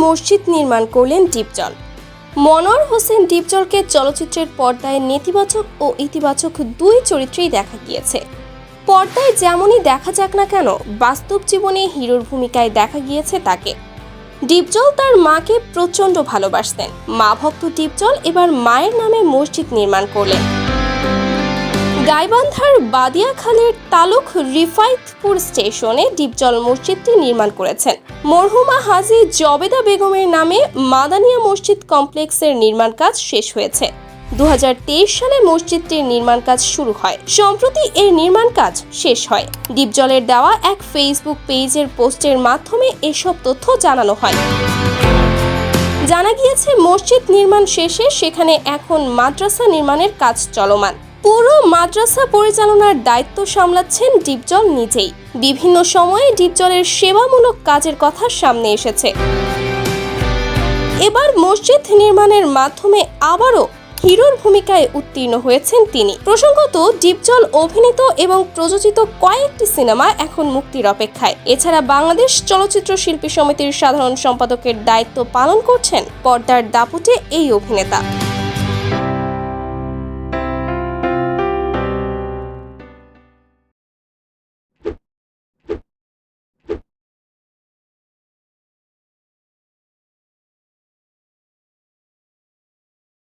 মসজিদ নির্মাণ করলেন ডিপজল। মনোয়ার হোসেন ডিপজলকে চলচ্চিত্রের পর্দায় নেতিবাচক ও ইতিবাচক দুই চরিত্রেই দেখা গিয়েছে। পর্দায় যেমনই দেখা যাক না কেন, বাস্তব জীবনে হিরোর ভূমিকায় দেখা গিয়েছে তাকে। ডিপজল তার মাকে প্রচণ্ড ভালোবাসতেন। মা ভক্ত ডিপজল এবার মায়ের নামে মসজিদ নির্মাণ করলেন। গাইবান্ধার বাদিয়াখালের তালুক রিফাইতপুর স্টেশনে ডিপজল মসজিদটি নির্মাণ করেছেন। মরহুমা হাজি জবেদা বেগমের নামে মাদানিয়া মসজিদ কমপ্লেক্সের নির্মাণ কাজ শেষ হয়েছে। দু হাজার তেইশ সালে মসজিদটির নির্মাণ কাজ শুরু হয়। সম্প্রতি এর নির্মাণ কাজ শেষ হয়। ডিপজলের দেওয়া এক ফেসবুক পেজের পোস্টের মাধ্যমে এসব তথ্য জানানো হয়। জানা গিয়েছে, মসজিদ নির্মাণ শেষে সেখানে এখন মাদ্রাসা নির্মাণের কাজ চলমান। পুরো মাদ্রাসা পরিচালনার দায়িত্ব সামলাচ্ছেন ডিপজল নিজেই। বিভিন্ন সময়ে ডিপজলের সেবামূলক কাজের কথা সামনে এসেছে। এবার মসজিদ নির্মাণের মাধ্যমে আবারও হিরোর ভূমিকায় উত্তীর্ণ হয়েছেন তিনি। প্রসঙ্গত, ডিপজল অভিনীত এবং প্রযোজিত কয়েকটি সিনেমা এখন মুক্তির অপেক্ষায়। এছাড়া বাংলাদেশ চলচ্চিত্র শিল্পী সমিতির সাধারণ সম্পাদকের দায়িত্ব পালন করছেন পর্দার দাপুটে এই অভিনেতা।